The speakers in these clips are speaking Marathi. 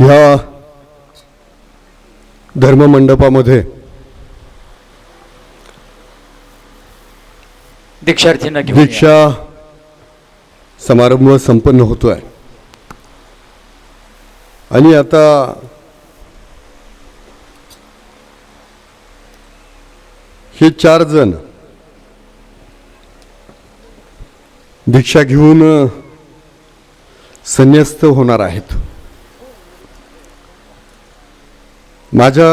ह्या धर्ममंडपामध्ये दीक्षार्थींना. दीक्षा समारंभ संपन्न होतोय आणि आता हे चार जण दीक्षा घेऊन संन्यस्त होणार आहेत माझ्या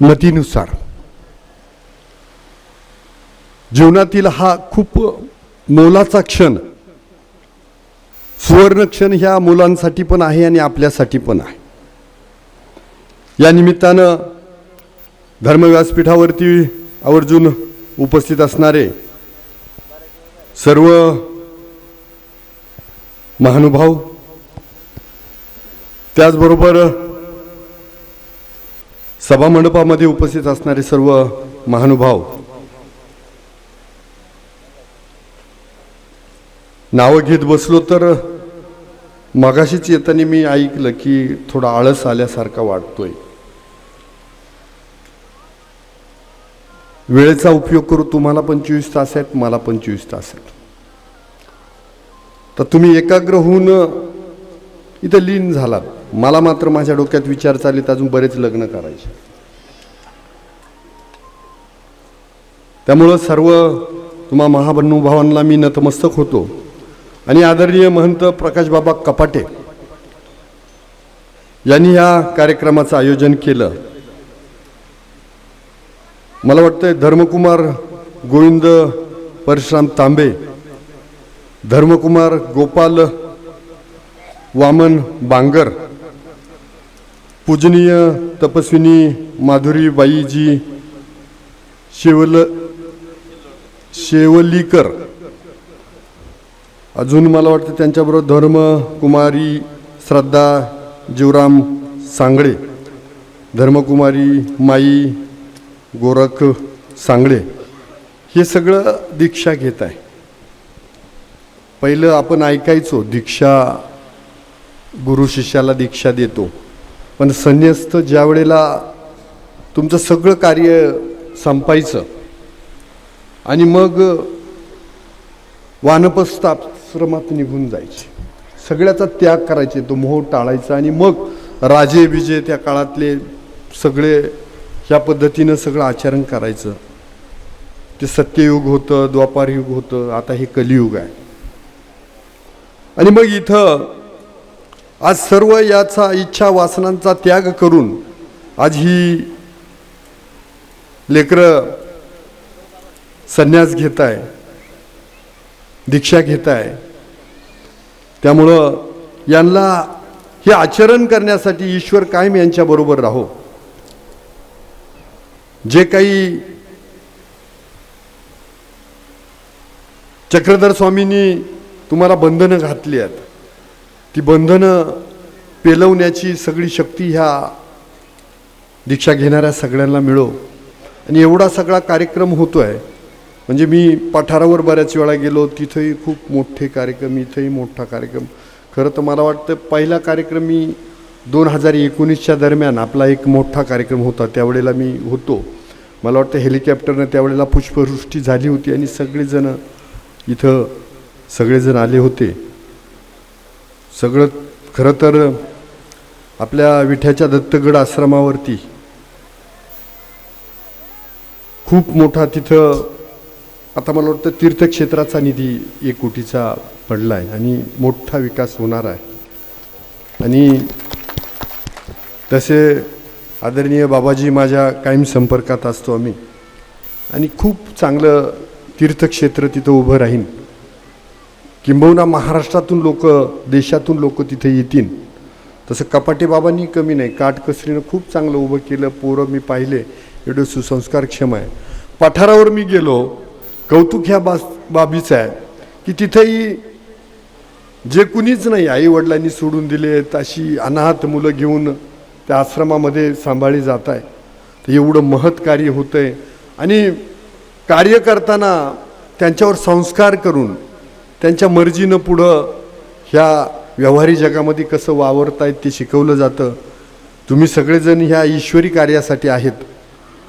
मतीनुसार जीवनातील हा खूप मोलाचा क्षण सुवर्ण क्षण ह्या मुलांसाठी पण आहे आणि आपल्यासाठी पण आहे. या निमित्तानं धर्मव्यासपीठावरती आवर्जून उपस्थित असणारे सर्व महानुभाव त्याचबरोबर सभामंडपामध्ये उपस्थित असणारे सर्व महानुभाव नावं घेत बसलो तर मगाशीच येताना मी ऐकलं की थोडा आळस आल्यासारखा वाटतोय. वेळेचा उपयोग करू तुम्हाला पंचवीस तास आहेत मला पंचवीस तास आहेत. तर तुम्ही एकाग्र होऊन इथं लीन झालात. मला मात्र माझ्या डोक्यात विचार चाललेत अजून बरेच लग्न करायचे. त्यामुळं सर्व तुम्हा महाबनुभावांना मी नतमस्तक होतो. आणि आदरणीय महंत प्रकाशबाबा कपाटे यांनी या कार्यक्रमाचं आयोजन केलं. मला वाटतंय धर्मकुमार गोविंद परशुराम तांबे धर्मकुमार गोपाल वामन बांगर पूजनीय तपस्विनी माधुरी बाईजी शेवल शेवलीकर. अजून मला वाटतं त्यांच्याबरोबर धर्म कुमारी श्रद्धा जीवराम सांगळे. धर्मकुमारी माई गोरख सांगळे. हे सगळं दीक्षा घेत आहे. पहिलं आपण ऐकायचो दीक्षा गुरु शिष्याला दीक्षा देतो. पण संन्यस्त ज्या वेळेला तुमचं सगळं कार्य संपायचं आणि मग वानपस्थाश्रमात निघून जायचे. सगळ्याचा त्याग करायचे तो मोह टाळायचा आणि मग राजे विजय त्या काळातले सगळे ह्या पद्धतीनं सगळं आचरण करायचं. ते सत्ययुग होतं द्वापार युग होतं आता हे कलियुग आहे. आणि मग इथं आज सर्व याचा इच्छा वासनांचा त्याग करून आज ही लेकरं संन्यास घेत आहे दीक्षा घेत आहे त्यामुळं यांना हे आचरण करण्यासाठी ईश्वर कायम यांच्याबरोबर राहो. जे काही चक्रधर स्वामींनी तुम्हाला बंधनं घातली आहेत ती बंधनं पेलवण्याची सगळी शक्ती ह्या दीक्षा घेणाऱ्या सगळ्यांना मिळो. आणि एवढा सगळा कार्यक्रम होतो आहे म्हणजे मी पठारावर बऱ्याच वेळा गेलो तिथंही खूप मोठे कार्यक्रम इथंही मोठा कार्यक्रम. खरं तर मला वाटतं पहिला कार्यक्रम मी दोन हजार एकोणीसच्या दरम्यान आपला एक मोठा कार्यक्रम होता त्यावेळेला मी होतो. मला वाटतं हेलिकॉप्टरनं त्यावेळेला पुष्पवृष्टी झाली होती आणि सगळेजण इथं सगळेजण आले होते. सगळं खरं तर आपल्या विठ्याच्या दत्तगड आश्रमावरती खूप मोठा तिथं आता मला वाटतं तीर्थक्षेत्राचा निधी एक कोटीचा पडला आहे आणि मोठा विकास होणार आहे. आणि तसे आदरणीय बाबाजी माझ्या कायम संपर्कात असतो आम्ही. आणि खूप चांगलं तीर्थक्षेत्र तिथं उभं राहीन. किंबहुना महाराष्ट्रातून लोक देशातून लोक तिथे येतील. तसं कपाटे बाबांनी कमी नाही काटकसरीनं खूप चांगलं उभं केलं पोरं मी पाहिले एवढं सुसंस्कारक्षम आहे. पठारावर मी गेलो कौतुक ह्या बास बाबीचं आहे की तिथेही जे कुणीच नाही आई वडिलांनी सोडून दिले अशी अनाथ मुलं घेऊन त्या आश्रमामध्ये सांभाळली जात आहे. तर एवढं महत् कार्य होतं आहे आणि कार्य करताना त्यांच्यावर संस्कार करून त्यांच्या मर्जीनं पुढं ह्या व्यवहारी जगामध्ये कसं वावरता ते शिकवलं जातं. तुम्ही सगळेजण ह्या ईश्वरी कार्यासाठी आहेत.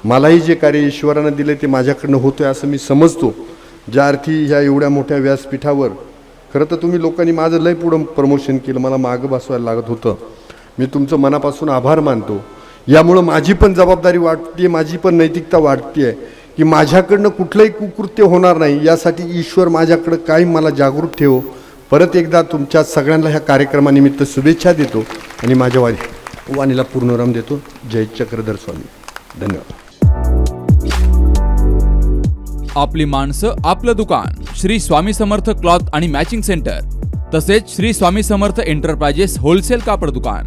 मलाही जे कार्य ईश्वरानं दिलं ते माझ्याकडनं होतं आहे असं मी समजतो. ज्या अर्थी ह्या एवढ्या मोठ्या व्यासपीठावर खरं तर तुम्ही लोकांनी माझं लय पुढं प्रमोशन केलं मला मागं बसवायला लागत होतं. मी तुमचं मनापासून आभार मानतो. यामुळं माझी पण जबाबदारी वाटते माझी पण नैतिकता वाटते आहे की माझ्याकडनं कुठलंही कुकृत्य होणार नाही यासाठी ईश्वर माझ्याकडं काही मला जागरूक ठेवो. परत एकदा तुमच्या सगळ्यांना ह्या कार्यक्रमानिमित्त शुभेच्छा देतो आणि माझ्या वाणी वाणीला पूर्णराम देतो. जय चक्रधर स्वामी. धन्यवाद. आपली माणसं आपलं दुकान श्री स्वामी समर्थ क्लॉथ आणि मॅचिंग सेंटर तसेच श्री स्वामी समर्थ एंटरप्राइजेस होलसेल कापड दुकान.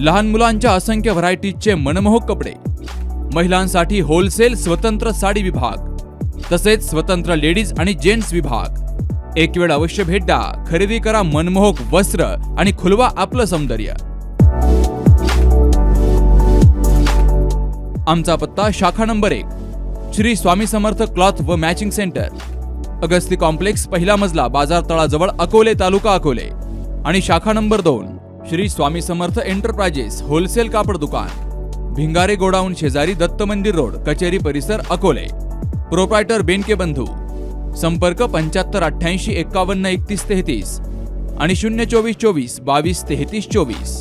लहान मुलांच्या असंख्य व्हरायटीजचे मनमोहक कपडे महिलांसाठी होलसेल स्वतंत्र साडी विभाग तसेच स्वतंत्र लेडीज आणि जेंट्स विभाग. एक वेळ अवश्य भेट द्या खरेदी करा मनमोहक वस्त्र आणि खुलवा आपलं सौंदर्य. आमचा पत्ता शाखा नंबर एक श्री स्वामी समर्थ क्लॉथ व मॅचिंग सेंटर अगस्ती कॉम्प्लेक्स पहिला मजला बाजार तळाजवळ अकोले तालुका अकोले. आणि शाखा नंबर दोन श्री स्वामी समर्थ एंटरप्राइजेस होलसेल कापड दुकान भिंगारे गोडाऊन शेजारी दत्त मंदिर रोड कचेरी परिसर अकोले. प्रोप्रायटर बेनके बंधू संपर्क पंच्याहत्तर अठ्ठ्याऐंशी एक्कावन्न एकतीस तेहतीस आणि शून्य चोवीस चोवीस बावीस तेहतीस चोवीस.